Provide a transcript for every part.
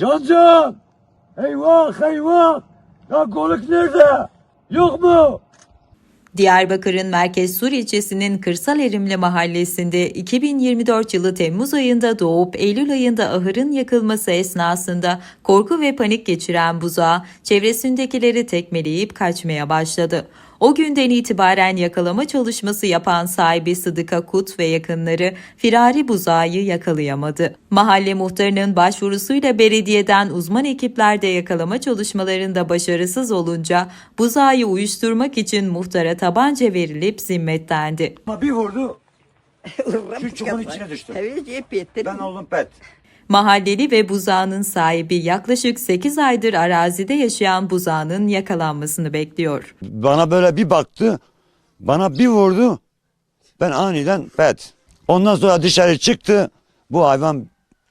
Can can! Eyvah eyvah! Ya kolik nerede? Yok mu? Diyarbakır'ın Merkez Sur ilçesinin Kırsal Erimli mahallesinde 2024 yılı Temmuz ayında doğup Eylül ayında ahırın yakılması esnasında korku ve panik geçiren buzağı çevresindekileri tekmeleyip kaçmaya başladı. O günden itibaren yakalama çalışması yapan sahibi Sıdıka Kut ve yakınları firari buzağı yakalayamadı. Mahalle muhtarının başvurusuyla belediyeden uzman ekipler de yakalama çalışmalarında başarısız olunca buzağı uyuşturmak için muhtara tabanca verilip zimmetlendi. Ama bir vurdu. Şu çukurun içine ettim. Ben oldum pet. Mahalleli ve buzağının sahibi yaklaşık 8 aydır arazide yaşayan buzağının yakalanmasını bekliyor. Bana böyle bir baktı. Bana bir vurdu. Ben aniden pet. Ondan sonra dışarı çıktı. Bu hayvan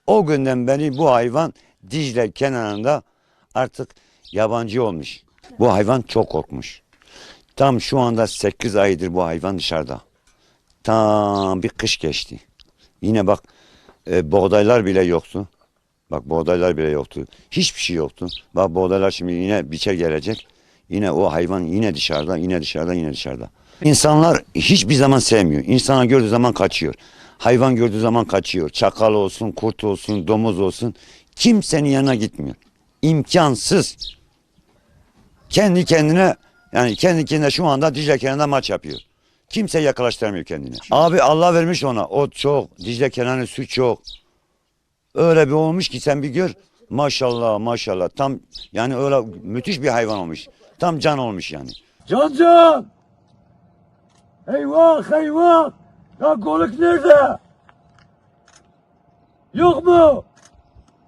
o günden beri bu hayvan Dicle kenarında artık yabancı olmuş. Bu hayvan çok korkmuş. Tam şu anda 8 aydır bu hayvan dışarıda. Tam bir kış geçti. Yine bak e, buğdaylar bile yoktu. Bak buğdaylar bile yoktu. Hiçbir şey yoktu. Bak buğdaylar şimdi yine biçer gelecek. Yine o hayvan yine dışarıda, yine dışarıda, yine dışarıda. İnsanlar hiçbir zaman sevmiyor. İnsanı gördüğü zaman kaçıyor. Hayvan gördüğü zaman kaçıyor. Çakal olsun, kurt olsun, domuz olsun. Kimsenin yanına gitmiyor. İmkansız. Kendi kendine yani kendi kendine şu anda Dicle kenarında maç yapıyor. Kimse yaklaştıramıyor kendini. Abi Allah vermiş ona. O çok. Dicle kenarı su çok. Öyle bir olmuş ki sen bir gör. Maşallah maşallah. Tam yani öyle müthiş bir hayvan olmuş. Tam can olmuş yani. Can can! Eyvah eyvah! Ya kolik nerede? Yok mu?